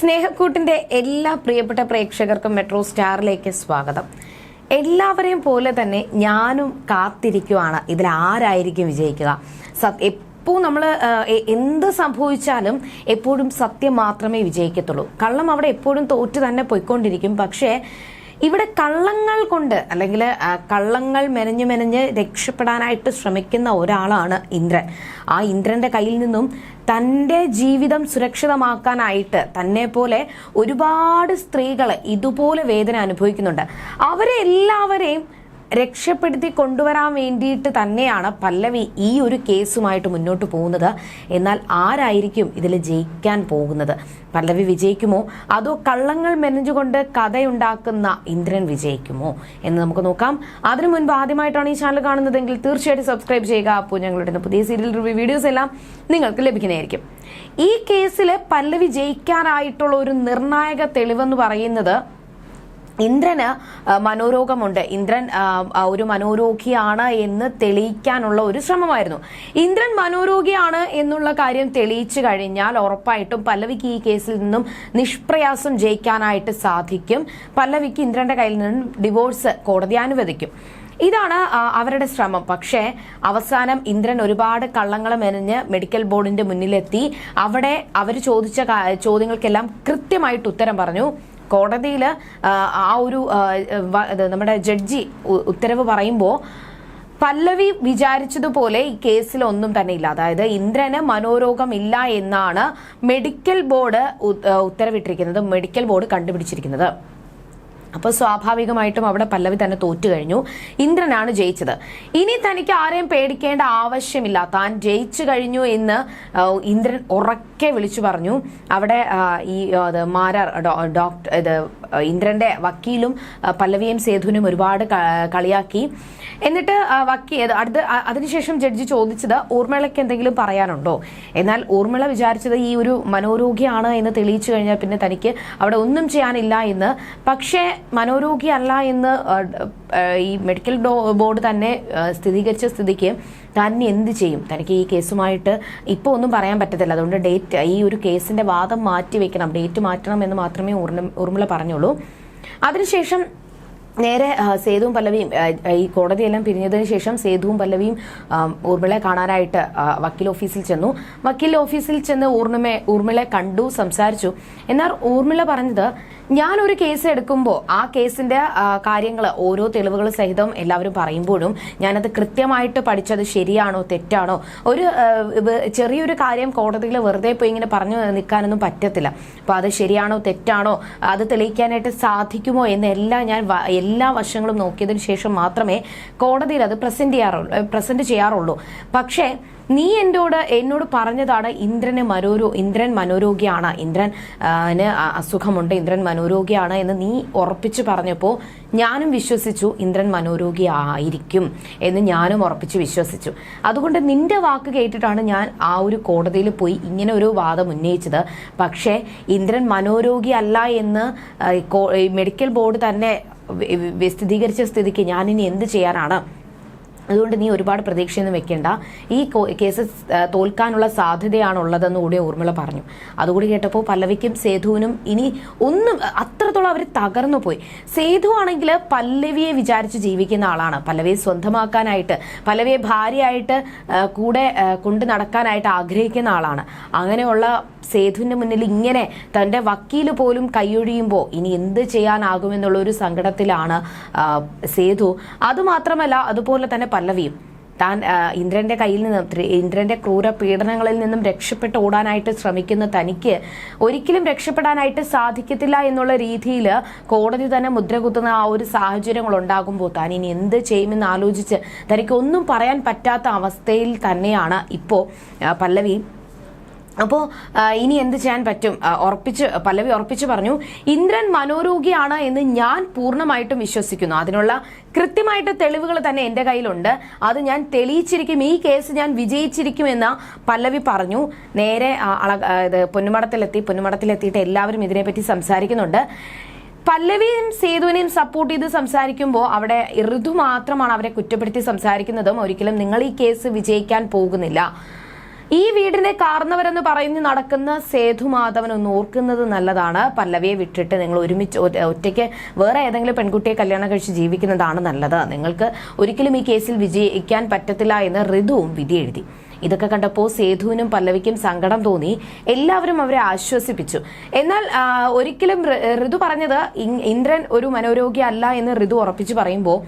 സ്നേഹക്കൂട്ടിന്റെ എല്ലാ പ്രിയപ്പെട്ട പ്രേക്ഷകർക്കും മെട്രോ സ്റ്റാറിലേക്ക് സ്വാഗതം. എല്ലാവരെയും പോലെ തന്നെ ഞാനും കാത്തിരിക്കുവാണ്. ഇതിൽ ആരായിരിക്കും വിജയിക്കുക? എപ്പോ നമ്മൾ എന്ത് സംഭവിച്ചാലും എപ്പോഴും സത്യം മാത്രമേ വിജയിക്കത്തുള്ളൂ. കള്ളം അവിടെ എപ്പോഴും തോറ്റു തന്നെ പോയിക്കൊണ്ടിരിക്കും. പക്ഷേ ഇവിടെ കള്ളങ്ങൾ കൊണ്ട് അല്ലെങ്കിൽ കള്ളങ്ങൾ മെനഞ്ഞു മെനഞ്ഞ് രക്ഷപ്പെടാനായിട്ട് ശ്രമിക്കുന്ന ഒരാളാണ് ഇന്ദ്രൻ. ആ ഇന്ദ്രന്റെ കയ്യിൽ നിന്നും തന്റെ ജീവിതം സുരക്ഷിതമാക്കാനായിട്ട് തന്നെ പോലെ ഒരുപാട് സ്ത്രീകൾ ഇതുപോലെ വേദന അനുഭവിക്കുന്നുണ്ട്. അവരെ എല്ലാവരെയും രക്ഷപ്പെടുത്തി കൊണ്ടുവരാൻ വേണ്ടിയിട്ട് തന്നെയാണ് പല്ലവി ഈ ഒരു കേസുമായിട്ട് മുന്നോട്ട് പോകുന്നത്. എന്നാൽ ആരായിരിക്കും ഇതിൽ ജയിക്കാൻ പോകുന്നത്? പല്ലവി വിജയിക്കുമോ? അതോ കള്ളങ്ങൾ മെനഞ്ഞുകൊണ്ട് കഥയുണ്ടാക്കുന്ന ഇന്ദ്രൻ വിജയിക്കുമോ എന്ന് നമുക്ക് നോക്കാം. അതിനു മുൻപ് ആദ്യമായിട്ടാണ് ഈ ചാനൽ കാണുന്നതെങ്കിൽ തീർച്ചയായിട്ടും സബ്സ്ക്രൈബ് ചെയ്യുക. അപ്പോൾ ഞങ്ങളുടെ പുതിയ സീരിയൽ റിവ്യൂ വീഡിയോസ് എല്ലാം നിങ്ങൾക്ക് ലഭിക്കുന്നതായിരിക്കും. ഈ കേസിൽ പല്ലവി ജയിക്കാനായിട്ടുള്ള ഒരു നിർണായക തെളിവെന്ന് പറയുന്നത് ഇന്ദ്രന് മനോരോഗമുണ്ട്. ഇന്ദ്രൻ ഒരു മനോരോഗിയാണ് എന്ന് തെളിയിക്കാനുള്ള ഒരു ശ്രമമായിരുന്നു. ഇന്ദ്രൻ മനോരോഗിയാണ് എന്നുള്ള കാര്യം തെളിയിച്ചു കഴിഞ്ഞാൽ ഉറപ്പായിട്ടും പല്ലവിക്ക് ഈ കേസിൽ നിന്നും നിഷ്പ്രയാസം ജയിക്കാനായിട്ട് സാധിക്കും. പല്ലവിക്ക് ഇന്ദ്രന്റെ കയ്യിൽ നിന്നും ഡിവോഴ്സ് കോടതി അനുവദിക്കും. ഇതാണ് അവരുടെ ശ്രമം. പക്ഷേ അവസാനം ഇന്ദ്രൻ ഒരുപാട് കള്ളങ്ങൾ മെനഞ്ഞ് മെഡിക്കൽ ബോർഡിന്റെ മുന്നിലെത്തി. അവിടെ അവർ ചോദിച്ച ചോദ്യങ്ങൾക്കെല്ലാം കൃത്യമായിട്ട് ഉത്തരം പറഞ്ഞു. കോടതിയിൽ ആ ഒരു നമ്മുടെ ജഡ്ജി ഉത്തരവ് പറയുമ്പോൾ പല്ലവി വിചാരിച്ചതുപോലെ ഈ കേസിൽ ഒന്നും തന്നെ ഇല്ല. അതായത് ഇന്ദ്രന് മനോരോഗമില്ല എന്നാണ് മെഡിക്കൽ ബോർഡ് ഉത്തരവിട്ടിരിക്കുന്നത് മെഡിക്കൽ ബോർഡ് കണ്ടുപിടിച്ചിരിക്കുന്നത്. അപ്പോൾ സ്വാഭാവികമായിട്ടും അവിടെ പല്ലവി തന്നെ തോറ്റു കഴിഞ്ഞു. ഇന്ദ്രനാണ് ജയിച്ചത്. ഇനി തനിക്ക് ആരെയും പേടിക്കേണ്ട ആവശ്യമില്ല താൻ ജയിച്ചു കഴിഞ്ഞു എന്ന് ഇന്ദ്രൻ ഉറക്കെ വിളിച്ചു പറഞ്ഞു. അവിടെ ഈ മാരാർ ഡോക്ടർ ഇത് ഇന്ദ്രന്റെ വക്കീലും പല്ലവിയും സേതുവിനും ഒരുപാട് കളിയാക്കി. എന്നിട്ട് വക്കി അടുത്ത് അതിനുശേഷം ജഡ്ജി ചോദിച്ചത് ഊർമിളയ്ക്ക് എന്തെങ്കിലും പറയാനുണ്ടോ? എന്നാൽ ഊർമിള വിചാരിച്ചത് ഈ ഒരു മനോരോഗിയാണ് എന്ന് തെളിയിച്ചു കഴിഞ്ഞാൽ പിന്നെ തനിക്ക് അവിടെ ഒന്നും ചെയ്യാനില്ല എന്ന്. പക്ഷേ മനോരോഗിയല്ല എന്ന് ഈ മെഡിക്കൽ ബോർഡ് തന്നെ സ്ഥിരീകരിച്ച സ്ഥിതിക്ക് താൻ എന്ത് ചെയ്യും? തനിക്ക് ഈ കേസുമായിട്ട് ഇപ്പോൾ ഒന്നും പറയാൻ പറ്റത്തില്ല. അതുകൊണ്ട് ഡേറ്റ് ഈ ഒരു കേസിന്റെ വാദം മാറ്റി വെക്കണം ഡേറ്റ് മാറ്റണം എന്ന് മാത്രമേ ഊർമിള പറഞ്ഞുള്ളൂ. അതിനുശേഷം നേരെ സേതുവും പല്ലവിയും ഈ കോടതിയെല്ലാം പിരിഞ്ഞതിന് ശേഷം സേതുവും പല്ലവിയും ഊർമിളെ കാണാനായിട്ട് വക്കീൽ ഓഫീസിൽ ചെന്നു. വക്കീൽ ഓഫീസിൽ ചെന്ന് ഊർണിമെ ഊർമിളെ കണ്ടു സംസാരിച്ചു. എന്നാൽ ഊർമിള പറഞ്ഞത് ഞാനൊരു കേസ് എടുക്കുമ്പോൾ ആ കേസിന്റെ കാര്യങ്ങൾ ഓരോ തെളിവുകൾ സഹിതം എല്ലാവരും പറയുമ്പോഴും ഞാനത് കൃത്യമായിട്ട് പഠിച്ചത് ശരിയാണോ തെറ്റാണോ? ഒരു ചെറിയൊരു കാര്യം കോടതിയിൽ വെറുതെ പോയി ഇങ്ങനെ പറഞ്ഞു നിൽക്കാനൊന്നും പറ്റത്തില്ല. അപ്പൊ അത് ശരിയാണോ തെറ്റാണോ അത് തെളിയിക്കാനായിട്ട് സാധിക്കുമോ എന്നെല്ലാം ഞാൻ എല്ലാ വശങ്ങളും നോക്കിയതിനു ശേഷം മാത്രമേ കോടതിയിൽ അത് പ്രസന്റ് ചെയ്യാറുള്ളൂ പ്രസന്റ് ചെയ്യാറുള്ളൂ. പക്ഷേ നീ എന്നോട് എന്നോട് പറഞ്ഞതാണ് ഇന്ദ്രന് മനോരോ ഇന്ദ്രൻ മനോരോഗിയാണ്. ഇന്ദ്രൻ അസുഖമുണ്ട്. ഇന്ദ്രൻ മനോരോഗിയാണ് എന്ന് നീ ഉറപ്പിച്ചു പറഞ്ഞപ്പോൾ ഞാനും വിശ്വസിച്ചു ഇന്ദ്രൻ മനോരോഗി ആയിരിക്കും എന്ന് ഞാനും ഉറപ്പിച്ച് വിശ്വസിച്ചു. അതുകൊണ്ട് നിന്റെ വാക്ക് കേട്ടിട്ടാണ് ഞാൻ ആ ഒരു കോടതിയിൽ പോയി ഇങ്ങനെ ഒരു വാദം ഉന്നയിച്ചത്. പക്ഷേ ഇന്ദ്രൻ മനോരോഗി അല്ല എന്ന് മെഡിക്കൽ ബോർഡ് തന്നെ വിശദീകരിച്ച സ്ഥിതിക്ക് ഞാനിനി എന്ത് ചെയ്യാനാണ്? അതുകൊണ്ട് നീ ഒരുപാട് പ്രതീക്ഷയൊന്നും വെക്കേണ്ട. ഈ കേസ് തോൽക്കാനുള്ള സാധ്യതയാണ് ഉള്ളതെന്ന് കൂടി ഊർമിള പറഞ്ഞു. അതുകൂടി കേട്ടപ്പോൾ പല്ലവിക്കും സേതുവിനും ഇനി ഒന്നും അത്രത്തോളം അവർ തകർന്നു പോയി. സേതു ആണെങ്കിൽ പല്ലവിയെ വിചാരിച്ച് ജീവിക്കുന്ന ആളാണ്. പല്ലവിയെ സ്വന്തമാക്കാനായിട്ട് പല്ലവിയെ ഭാര്യയായിട്ട് കൂടെ കൊണ്ടു നടക്കാനായിട്ട് ആഗ്രഹിക്കുന്ന ആളാണ്. അങ്ങനെയുള്ള സേതുവിന്റെ മുന്നിൽ ഇങ്ങനെ തന്റെ വക്കീൽ പോലും കൈയൊഴിയുമ്പോൾ ഇനി എന്ത് ചെയ്യാനാകുമെന്നുള്ള ഒരു സങ്കടത്തിലാണ് സേതു. അതുമാത്രമല്ല അതുപോലെ തന്നെ പല്ലവിയും. താൻ ഇന്ദ്രന്റെ കയ്യിൽ നിന്ന് ഇന്ദ്രന്റെ ക്രൂര പീഡനങ്ങളിൽ നിന്നും രക്ഷപ്പെട്ട് ഓടാനായിട്ട് ശ്രമിക്കുന്ന തനിക്ക് ഒരിക്കലും രക്ഷപ്പെടാനായിട്ട് സാധിക്കത്തില്ല എന്നുള്ള രീതിയിൽ കോടതി തന്നെ മുദ്ര കുത്തുന്ന ആ ഒരു സാഹചര്യങ്ങൾ ഉണ്ടാകുമ്പോൾ താൻ ഇനി എന്ത് ചെയ്യുമെന്ന് ആലോചിച്ച് തനിക്ക് ഒന്നും പറയാൻ പറ്റാത്ത അവസ്ഥയിൽ തന്നെയാണ് ഇപ്പോൾ പല്ലവി. അപ്പോൾ ഇനി എന്ത് ചെയ്യാൻ പറ്റും? ഉറപ്പിച്ച് പല്ലവി ഉറപ്പിച്ച് പറഞ്ഞു ഇന്ദ്രൻ മനോരോഗിയാണ് എന്ന് ഞാൻ പൂർണമായിട്ടും വിശ്വസിക്കുന്നു. അതിനുള്ള കൃത്യമായിട്ട് തെളിവുകൾ തന്നെ എന്റെ കയ്യിലുണ്ട്. അത് ഞാൻ തെളിയിച്ചിരിക്കും. ഈ കേസ് ഞാൻ വിജയിച്ചിരിക്കുമെന്ന് പല്ലവി പറഞ്ഞു. നേരെ ഇത് പൊന്നുമടത്തിലെത്തി പൊന്നുമടത്തിലെത്തിയിട്ട് എല്ലാവരും ഇതിനെപ്പറ്റി സംസാരിക്കുന്നുണ്ട്. പല്ലവിയും സേതുവിനെയും സപ്പോർട്ട് ചെയ്ത് സംസാരിക്കുമ്പോൾ അവിടെ ഋതു മാത്രമാണ് അവരെ കുറ്റപ്പെടുത്തി സംസാരിക്കുന്നതും. ഒരിക്കലും നിങ്ങൾ ഈ കേസ് വിജയിക്കാൻ പോകുന്നില്ല. ഈ വീടിനെ കാർന്നവരെന്ന് പറയുന്നു നടക്കുന്ന സേതുമാധവൻ ഒന്ന് ഓർക്കുന്നത് നല്ലതാണ്. പല്ലവിയെ വിട്ടിട്ട് നിങ്ങൾ ഒരുമിച്ച് ഒറ്റ- ഒറ്റയ്ക്ക് വേറെ ഏതെങ്കിലും പെൺകുട്ടിയെ കല്യാണം കഴിച്ച് ജീവിക്കുന്നതാണ് നല്ലത്. നിങ്ങൾക്ക് ഒരിക്കലും ഈ കേസിൽ വിജയിക്കാൻ പറ്റത്തില്ല എന്ന് ഋതുവും വിധി എഴുതി ഇതൊക്കെ കണ്ടപ്പോൾ സേതുവിനും പല്ലവിക്കും സങ്കടം തോന്നി. എല്ലാവരും അവരെ ആശ്വസിപ്പിച്ചു. എന്നാൽ ഒരിക്കലും ഋതു പറഞ്ഞത് ഇന്ദ്രൻ ഒരു മനോരോഗി അല്ല എന്ന് ഋതു ഉറപ്പിച്ചു പറയുമ്പോൾ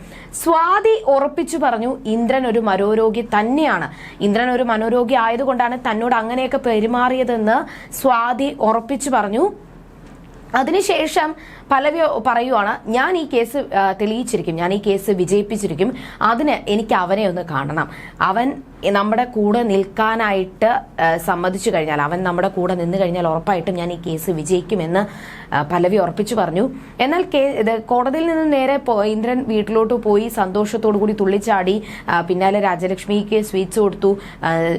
സ്വാതി ഉറപ്പിച്ചു പറഞ്ഞു ഇന്ദ്രൻ ഒരു മനോരോഗി തന്നെയാണ്. ഇന്ദ്രൻ ഒരു മനോരോഗി ആയതുകൊണ്ടാണ് തന്നോട് അങ്ങനെയൊക്കെ പെരുമാറിയതെന്ന് സ്വാതി ഉറപ്പിച്ചു പറഞ്ഞു. അതിനുശേഷം പലവി പറയുവാണ് ഞാൻ ഈ കേസ് തെളിയിച്ചിരിക്കും. ഞാൻ ഈ കേസ് വിജയിപ്പിച്ചിരിക്കും. അതിന് എനിക്ക് അവനെ ഒന്ന് കാണണം. അവൻ നമ്മുടെ കൂടെ നിൽക്കാനായിട്ട് സമ്മതിച്ചു കഴിഞ്ഞാൽ അവൻ നമ്മുടെ കൂടെ നിന്ന് കഴിഞ്ഞാൽ ഉറപ്പായിട്ടും ഞാൻ ഈ കേസ് വിജയിക്കുമെന്ന് പലവി ഉറപ്പിച്ചു പറഞ്ഞു. എന്നാൽ കോടതിയിൽ നിന്ന് നേരെ ഇന്ദ്രൻ വീട്ടിലോട്ട് പോയി സന്തോഷത്തോടു കൂടി തുള്ളിച്ചാടി. പിന്നാലെ രാജലക്ഷ്മിക്ക് സ്വീറ്റ്സ് കൊടുത്തു.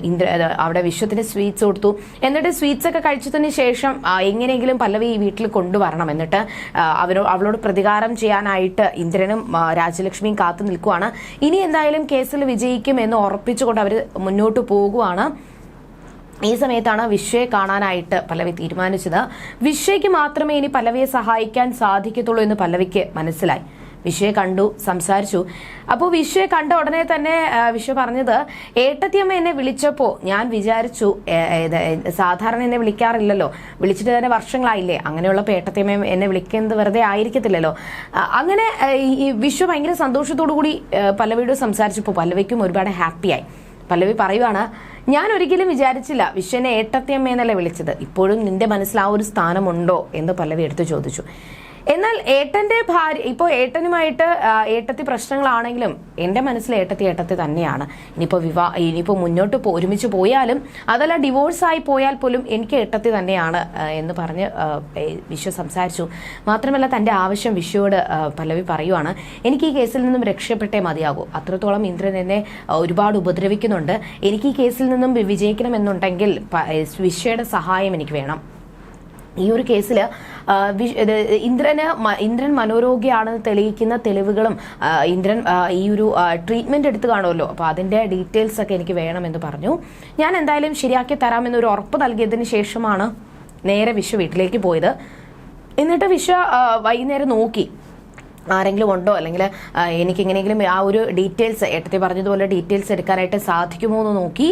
ഇന്ദ്ര അവിടെ വിശ്വത്തിന് സ്വീറ്റ്സ് കൊടുത്തു. എന്നിട്ട് സ്വീറ്റ്സ് ഒക്കെ കഴിച്ചതിന് ശേഷം എങ്ങനെയെങ്കിലും പല്ലവി ഈ വീട്ടിൽ കൊണ്ടുവരണം. എന്നിട്ട് ആ, അവരോ അവളോട് പ്രതികാരം ചെയ്യാനായിട്ട് ഇന്ദ്രനും രാജലക്ഷ്മിയും കാത്തു നിൽക്കുവാണ്. ഇനി എന്തായാലും കേസിൽ വിജയിക്കും എന്ന് ഉറപ്പിച്ചുകൊണ്ട് അവർ മുന്നോട്ട് പോകുവാണ്. ഈ സമയത്താണ് വിശ്വയെ കാണാനായിട്ട് പല്ലവി തീരുമാനിച്ചത്. വിശ്വയ്ക്ക് മാത്രമേ ഇനി പല്ലവിയെ സഹായിക്കാൻ സാധിക്കത്തുള്ളൂ എന്ന് പല്ലവിക്ക് മനസ്സിലായി. വിശ്വയെ കണ്ടു സംസാരിച്ചു. അപ്പോൾ വിഷയെ കണ്ട ഉടനെ തന്നെ വിഷു പറഞ്ഞത് ഏട്ടത്തിയമ്മ എന്നെ വിളിച്ചപ്പോൾ ഞാൻ വിചാരിച്ചു സാധാരണ എന്നെ വിളിക്കാറില്ലല്ലോ. വിളിച്ചിട്ട് തന്നെ വർഷങ്ങളായില്ലേ. അങ്ങനെയുള്ള ഏട്ടത്തിയമ്മ എന്നെ വിളിക്കുന്നത് വെറുതെ ആയിരിക്കത്തില്ലല്ലോ. അങ്ങനെ ഈ വിഷു ഭയങ്കര സന്തോഷത്തോടു കൂടി പല്ലവിയോട് സംസാരിച്ചപ്പോൾ പല്ലവിക്കും ഒരുപാട് ഹാപ്പിയായി. പല്ലവി പറയുവാണ് ഞാൻ ഒരിക്കലും വിചാരിച്ചില്ല വിശ്വനെ ഏട്ടത്തിയമ്മ എന്നല്ലേ വിളിച്ചത്. ഇപ്പോഴും നിന്റെ മനസ്സിൽ ആ ഒരു സ്ഥാനമുണ്ടോ? എന്ന് പല്ലവി എടുത്തു ചോദിച്ചു. എന്നാൽ ഏട്ടന്റെ ഭാര്യ ഇപ്പോൾ ഏട്ടനുമായിട്ട് ഏട്ടത്തി പ്രശ്നങ്ങളാണെങ്കിലും എന്റെ മനസ്സിൽ ഏട്ടത്തി ഏട്ടത്തി തന്നെയാണ്. ഇനിയിപ്പോൾ വിവാ ഇനിയിപ്പോൾ മുന്നോട്ട് ഒരുമിച്ച് പോയാലും അതല്ല ഡിവോഴ്സ് ആയി പോയാൽ പോലും എനിക്ക് ഏട്ടത്തി തന്നെയാണ് എന്ന് പറഞ്ഞ് വിശ്വ സംസാരിച്ചു. മാത്രമല്ല തന്റെ ആവശ്യം വിശ്വയോട് പല്ലവി പറയുവാണ് എനിക്ക് ഈ കേസിൽ നിന്നും രക്ഷപ്പെട്ടേ മതിയാകൂ. അത്രത്തോളം ഇന്ദ്രൻ എന്നെ ഒരുപാട് ഉപദ്രവിക്കുന്നുണ്ട്. എനിക്ക് ഈ കേസിൽ നിന്നും വിജയിക്കണമെന്നുണ്ടെങ്കിൽ വിശ്വയുടെ സഹായം എനിക്ക് വേണം. ഈ ഒരു കേസിൽ ഇന്ദ്രന് ഇന്ദ്രൻ മനോരോഗിയാണെന്ന് തെളിയിക്കുന്ന തെളിവുകളും ഇന്ദ്രൻ ഈ ഒരു ട്രീറ്റ്മെന്റ് എടുത്ത് കാണുമല്ലോ. അപ്പോൾ അതിന്റെ ഡീറ്റെയിൽസ് ഒക്കെ എനിക്ക് വേണമെന്ന് പറഞ്ഞു. ഞാൻ എന്തായാലും ശരിയാക്കി തരാമെന്നൊരു ഉറപ്പ് നൽകിയതിന് ശേഷമാണ് നേരെ വിശ്വ വീട്ടിലേക്ക് പോയത്. എന്നിട്ട് വിശ്വ വൈകുന്നേരം നോക്കി. ആരെങ്കിലും ഉണ്ടോ? അല്ലെങ്കിൽ എനിക്ക് എങ്ങനെയെങ്കിലും ആ ഒരു ഡീറ്റെയിൽസ് ഏട്ടത്തി പറഞ്ഞതുപോലെ ഡീറ്റെയിൽസ് എടുക്കാനായിട്ട് സാധിക്കുമോ എന്ന് നോക്കി.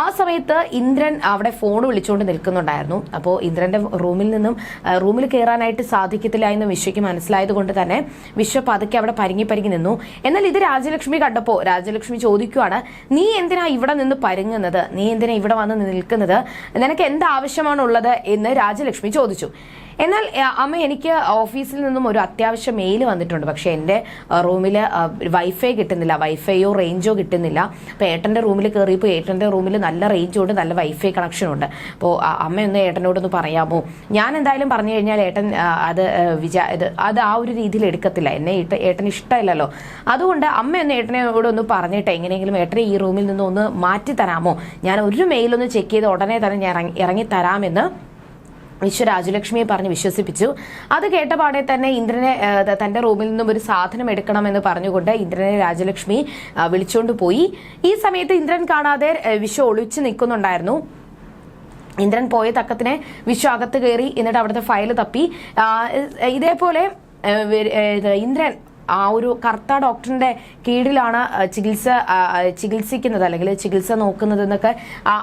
ആ സമയത്ത് ഇന്ദ്രൻ അവിടെ ഫോൺ വിളിച്ചുകൊണ്ട് നിൽക്കുന്നുണ്ടായിരുന്നു. അപ്പോൾ ഇന്ദ്രന്റെ റൂമിൽ നിന്നും റൂമിൽ കയറാനായിട്ട് സാധിക്കത്തില്ല എന്ന് വിശ്വയ്ക്ക് മനസ്സിലായത് കൊണ്ട് തന്നെ വിശ്വ പതുക്കെ അവിടെ പരിങ്ങി പരിങ്ങി നിന്നു. എന്നാൽ ഇത് രാജലക്ഷ്മി കണ്ടപ്പോൾ രാജലക്ഷ്മി ചോദിക്കുവാണ് നീ എന്തിനാ ഇവിടെ നിന്ന് പരുങ്ങുന്നത്? നീ എന്തിനാ ഇവിടെ വന്ന് നിൽക്കുന്നത്? നിനക്ക് എന്ത് ആവശ്യമാണുള്ളത് എന്ന് രാജലക്ഷ്മി ചോദിച്ചു. എന്നാൽ അമ്മ എനിക്ക് ഓഫീസിൽ നിന്നും ഒരു അത്യാവശ്യ മെയിൽ വന്നിട്ടുണ്ട്. പക്ഷെ എന്റെ റൂമിൽ വൈഫൈ കിട്ടുന്നില്ല. വൈഫൈയോ റേഞ്ചോ കിട്ടുന്നില്ല. അപ്പോൾ ഏട്ടന്റെ റൂമിൽ കയറിയപ്പോൾ ഏട്ടന്റെ റൂമിൽ നല്ല റേഞ്ചുണ്ട് നല്ല വൈഫൈ കണക്ഷനുണ്ട് അപ്പോൾ അമ്മ ഒന്ന് ഏട്ടനോടൊന്ന് പറയാമോ? ഞാൻ എന്തായാലും പറഞ്ഞു കഴിഞ്ഞാൽ ഏട്ടൻ അത് വിചാ അത് ആ ഒരു രീതിയിൽ എടുക്കത്തില്ല. എന്നെ ഏട്ട ഏട്ടന് ഇഷ്ടമില്ലല്ലോ. അതുകൊണ്ട് അമ്മ ഒന്ന് ഏട്ടനോട് ഒന്ന് പറഞ്ഞിട്ട് എങ്ങനെയെങ്കിലും ഏട്ടനെ ഈ റൂമിൽ നിന്ന് ഒന്ന് മാറ്റി തരാമോ ഞാൻ ഒരു മെയിലൊന്ന് ചെക്ക് ചെയ്ത് ഉടനെ തന്നെ ഞാൻ ഇറങ്ങി തരാമെന്ന് വിശ്വ രാജലക്ഷ്മിയെ പറഞ്ഞ് വിശ്വസിപ്പിച്ചു. അത് കേട്ടപാടെ തന്നെ ഇന്ദ്രനെ തന്റെ റൂമിൽ നിന്നും ഒരു സാധനം എടുക്കണമെന്ന് പറഞ്ഞുകൊണ്ട് ഇന്ദ്രനെ രാജലക്ഷ്മി വിളിച്ചുകൊണ്ട് പോയി. ഈ സമയത്ത് ഇന്ദ്രൻ കാണാതെ വിശ്വ ഒളിച്ചു നിൽക്കുന്നുണ്ടായിരുന്നു. ഇന്ദ്രൻ പോയ തക്കത്തിന് വിശ്വ അകത്ത് കയറി എന്നിട്ട് അവിടുത്തെ ഫയൽ തപ്പി. ഇതേപോലെ ഇന്ദ്രൻ ആ ഒരു കർത്ത ഡോക്ടറിന്റെ കീഴിലാണ് ചികിത്സ ചികിത്സിക്കുന്നത് അല്ലെങ്കിൽ ചികിത്സ നോക്കുന്നത് എന്നൊക്കെ.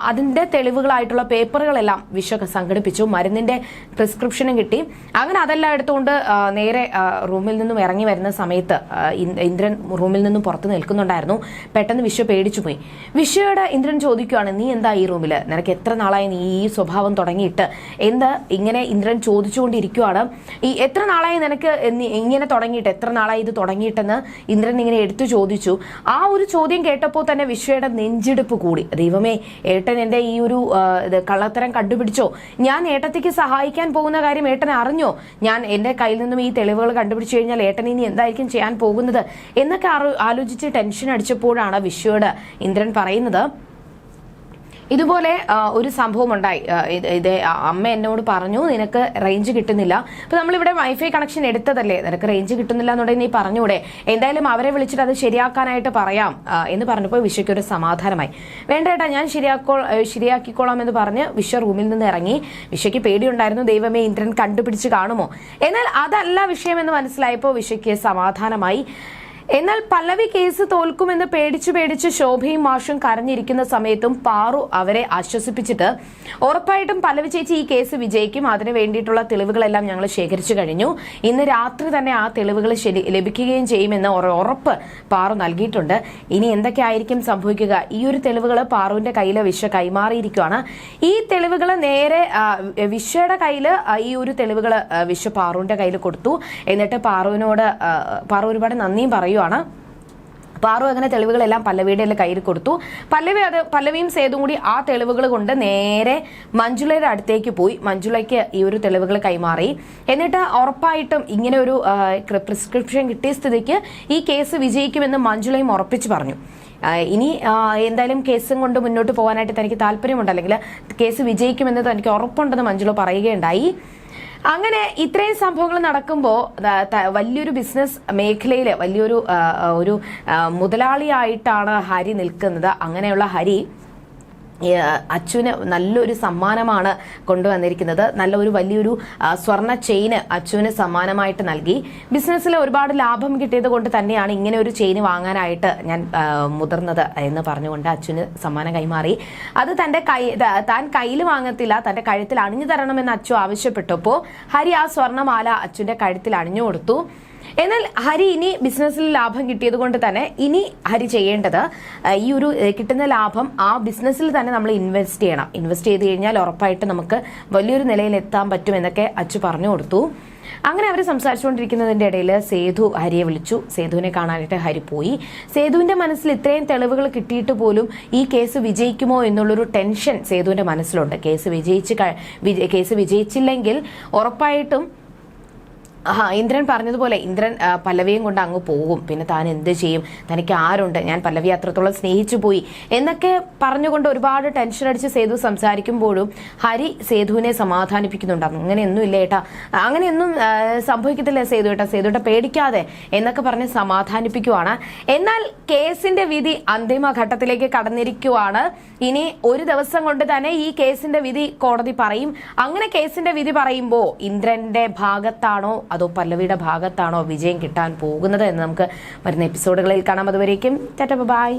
അതിന്റെ തെളിവുകളായിട്ടുള്ള പേപ്പറുകളെല്ലാം വിശ്വ സംഘടിപ്പിച്ചു. മരുന്നിന്റെ പ്രിസ്ക്രിപ്ഷനും കിട്ടി. അങ്ങനെ അതെല്ലാം എടുത്തുകൊണ്ട് നേരെ റൂമിൽ നിന്നും ഇറങ്ങി വരുന്ന സമയത്ത് ഇന്ദ്രൻ റൂമിൽ നിന്നും പുറത്ത് നിൽക്കുന്നുണ്ടായിരുന്നു. പെട്ടെന്ന് വിശ്വ പേടിച്ചു പോയി. വിശ്വയോട് ഇന്ദ്രൻ ചോദിക്കുകയാണ് നീ എന്താ ഈ റൂമിൽ നിനക്ക് എത്ര നാളായി നീ ഈ സ്വഭാവം തുടങ്ങിയിട്ട്? എന്ത് ഇങ്ങനെ ഇന്ദ്രൻ ചോദിച്ചുകൊണ്ടിരിക്കുകയാണ് ഈ എത്ര നാളായി നിനക്ക് ഇങ്ങനെ തുടങ്ങിയിട്ട്? എത്ര നാളായി ഇത് തുടങ്ങിയിട്ടെന്ന് ഇന്ദ്രൻ ഇങ്ങനെ എടുത്തു ചോദിച്ചു. ആ ഒരു ചോദ്യം കേട്ടപ്പോൾ തന്നെ വിശ്വയുടെ നെഞ്ചിടിപ്പ് കൂടി. ദൈവമേ ഏട്ടൻ എന്റെ ഈ ഒരു കള്ളത്തരം കണ്ടുപിടിച്ചോ? ഞാൻ ഏട്ടത്തേക്ക് സഹായിക്കാൻ പോകുന്ന കാര്യം ഏട്ടൻ അറിഞ്ഞോ? ഞാൻ എന്റെ കയ്യിൽ നിന്നും ഈ തെളിവുകൾ കണ്ടുപിടിച്ചു കഴിഞ്ഞാൽ ഏട്ടൻ ഇനി എന്തായിരിക്കും ചെയ്യാൻ പോകുന്നത്? എന്നൊക്കെ ആലോചിച്ച് ടെൻഷൻ അടിച്ചപ്പോഴാണ് വിശ്വയോട് ഇന്ദ്രൻ പറയുന്നത് ഇതുപോലെ ഒരു സംഭവം ഉണ്ടായി ഇത് അമ്മ എന്നോട് പറഞ്ഞു നിനക്ക് റേഞ്ച് കിട്ടുന്നില്ല. അപ്പൊ നമ്മളിവിടെ വൈഫൈ കണക്ഷൻ എടുത്തതല്ലേ? നിനക്ക് റേഞ്ച് കിട്ടുന്നില്ല എന്നുണ്ടെങ്കിൽ നീ പറഞ്ഞൂടെ. എന്തായാലും അവരെ വിളിച്ചിട്ട് അത് ശരിയാക്കാനായിട്ട് പറയാം എന്ന് പറഞ്ഞപ്പോൾ വിശ്വയ്ക്ക് ഒരു സമാധാനമായി. വേണ്ടേട്ടാ ഞാൻ ശരിയാക്കോ ശരിയാക്കിക്കോളാം എന്ന് പറഞ്ഞ് വിശ്വ റൂമിൽ നിന്ന് ഇറങ്ങി. വിശ്വയ്ക്ക് പേടിയുണ്ടായിരുന്നു ദൈവമേ ഇന്ദ്രൻ കണ്ടുപിടിച്ച് കാണുമോ? എന്നാൽ അതല്ല വിഷയമെന്ന് മനസ്സിലായപ്പോൾ വിശ്വയ്ക്ക് സമാധാനമായി. എന്നാൽ പല്ലവി കേസ് തോൽക്കുമെന്ന് പേടിച്ചു പേടിച്ച് ശോഭയും മാഷും കരഞ്ഞിരിക്കുന്ന സമയത്തും പാറു അവരെ ആശ്വസിപ്പിച്ചിട്ട് ഉറപ്പായിട്ടും പല്ലവി ചേച്ചി ഈ കേസ് വിജയിക്കും. അതിന് വേണ്ടിയിട്ടുള്ള തെളിവുകളെല്ലാം ഞങ്ങൾ ശേഖരിച്ചു കഴിഞ്ഞു. ഇന്ന് രാത്രി തന്നെ ആ തെളിവുകൾ ലഭിക്കുകയും ചെയ്യുമെന്ന് ഉറപ്പ് പാറു നൽകിയിട്ടുണ്ട്. ഇനി എന്തൊക്കെയായിരിക്കും സംഭവിക്കുക? ഈ ഒരു തെളിവുകൾ പാറുവിന്റെ കയ്യിലെ വിഷ കൈമാറിയിരിക്കുകയാണ്. ഈ തെളിവുകൾ നേരെ വിഷയുടെ കയ്യിൽ ഈ ഒരു തെളിവുകൾ വിഷ പാറുവിന്റെ കയ്യിൽ കൊടുത്തു. എന്നിട്ട് പാറുവിനോട് പാറു ഒരുപാട് നന്ദിയും പറയുവാണ്. പാറു അങ്ങനെ തെളിവുകളെല്ലാം പല്ലവിയുടെ കയ്യിൽ കൊടുത്തു. പല്ലവി അത് പല്ലവിയും സേതും കൂടി ആ തെളിവുകൾ കൊണ്ട് നേരെ മഞ്ജുളയുടെ അടുത്തേക്ക് പോയി. മഞ്ജുളയ്ക്ക് ഈ ഒരു തെളിവുകൾ കൈമാറി. എന്നിട്ട് ഉറപ്പായിട്ടും ഇങ്ങനെ ഒരു പ്രിസ്ക്രിപ്ഷൻ കിട്ടിയ സ്ഥിതിക്ക് ഈ കേസ് വിജയിക്കുമെന്ന് മഞ്ജുളയും ഉറപ്പിച്ചു പറഞ്ഞു. ഇനി എന്തായാലും കേസും കൊണ്ട് മുന്നോട്ട് പോകാനായിട്ട് തനിക്ക് താല്പര്യമുണ്ട്. അല്ലെങ്കിൽ കേസ് വിജയിക്കുമെന്ന് തനിക്ക് ഉറപ്പുണ്ടെന്ന് മഞ്ജുള പറയുകയുണ്ടായി. അങ്ങനെ ഇത്രയും സംഭവങ്ങൾ നടക്കുമ്പോൾ വലിയൊരു ബിസിനസ് മേഖലയിൽ വലിയൊരു ഒരു മുതലാളിയായിട്ടാണ് ഹരി നിൽക്കുന്നത്. അങ്ങനെയുള്ള ഹരി അച്ചുവിന് നല്ലൊരു സമ്മാനമാണ് കൊണ്ടുവന്നിരിക്കുന്നത്. നല്ല ഒരു വലിയൊരു സ്വർണ ചെയിന് അച്ചുവിന് സമ്മാനമായിട്ട് നൽകി. ബിസിനസ്സിൽ ഒരുപാട് ലാഭം കിട്ടിയത് കൊണ്ട് തന്നെയാണ് ഇങ്ങനെ ഒരു ചെയിന് വാങ്ങാനായിട്ട് ഞാൻ മുതിർന്നത് എന്ന് പറഞ്ഞുകൊണ്ട് അച്ചുവിന് സമ്മാനം കൈമാറി. അത് തന്റെ കൈ താൻ കയ്യിൽ വാങ്ങത്തില്ല തന്റെ കഴുത്തിൽ അണിഞ്ഞു തരണമെന്ന് അച്ചു ആവശ്യപ്പെട്ടപ്പോൾ ഹരി ആ സ്വർണമാല അച്ചുവിന്റെ കഴുത്തിൽ അണിഞ്ഞു കൊടുത്തു. എന്നാൽ ഹരി ഇനി ബിസിനസ്സിൽ ലാഭം കിട്ടിയത് കൊണ്ട് തന്നെ ഇനി ഹരി ചെയ്യേണ്ടത് ഈ ഒരു കിട്ടുന്ന ലാഭം ആ ബിസിനസ്സിൽ തന്നെ നമ്മൾ ഇൻവെസ്റ്റ് ചെയ്യണം. ഇൻവെസ്റ്റ് ചെയ്ത് കഴിഞ്ഞാൽ ഉറപ്പായിട്ട് നമുക്ക് വലിയൊരു നിലയിൽ എത്താൻ പറ്റും എന്നൊക്കെ അച്ചു പറഞ്ഞു കൊടുത്തു. അങ്ങനെ അവർ സംസാരിച്ചുകൊണ്ടിരിക്കുന്നതിന്റെ ഇടയിൽ സേതു ഹരിയെ വിളിച്ചു. സേതുവിനെ കാണാനായിട്ട് ഹരി പോയി. സേതുവിന്റെ മനസ്സിൽ ഇത്രയും തെളിവുകൾ കിട്ടിയിട്ട് പോലും ഈ കേസ് വിജയിക്കുമോ എന്നുള്ളൊരു ടെൻഷൻ സേതുവിന്റെ മനസ്സിലുണ്ട്. കേസ് വിജയിച്ച് കേസ് വിജയിച്ചില്ലെങ്കിൽ ഉറപ്പായിട്ടും ആ ഇന്ദ്രൻ പറഞ്ഞതുപോലെ ഇന്ദ്രൻ പല്ലവിയും കൊണ്ട് അങ്ങ് പോകും. പിന്നെ താൻ എന്ത് ചെയ്യും? തനിക്ക് ആരുണ്ട്? ഞാൻ പല്ലവി അത്രത്തോളം സ്നേഹിച്ചു പോയി. എന്നൊക്കെ പറഞ്ഞുകൊണ്ട് ഒരുപാട് ടെൻഷൻ അടിച്ച് സേതു സംസാരിക്കുമ്പോഴും ഹരി സേതുവിനെ സമാധാനിപ്പിക്കുന്നുണ്ട്. അങ്ങനെയൊന്നും ഇല്ല ഏട്ടാ. അങ്ങനെയൊന്നും സംഭവിക്കത്തില്ല സേതു ഏട്ടാ. സേതു ഏട്ടാ പേടിക്കാതെ എന്നൊക്കെ പറഞ്ഞ് സമാധാനിപ്പിക്കുവാണ്. എന്നാൽ കേസിന്റെ വിധി അന്തിമ ഘട്ടത്തിലേക്ക് കടന്നിരിക്കുവാണ്. ഇനി ഒരു ദിവസം കൊണ്ട് തന്നെ ഈ കേസിന്റെ വിധി കോടതി പറയും. അങ്ങനെ കേസിന്റെ വിധി പറയുമ്പോൾ ഇന്ദ്രന്റെ ഭാഗത്താണോ അതോ പല്ലവിയുടെ ഭാഗത്താണോ വിജയം കിട്ടാൻ പോകുന്നത് എന്ന് നമുക്ക് വരുന്ന എപ്പിസോഡുകളിൽ കാണാം. അതുവരേക്കും ടാറ്റ ബൈ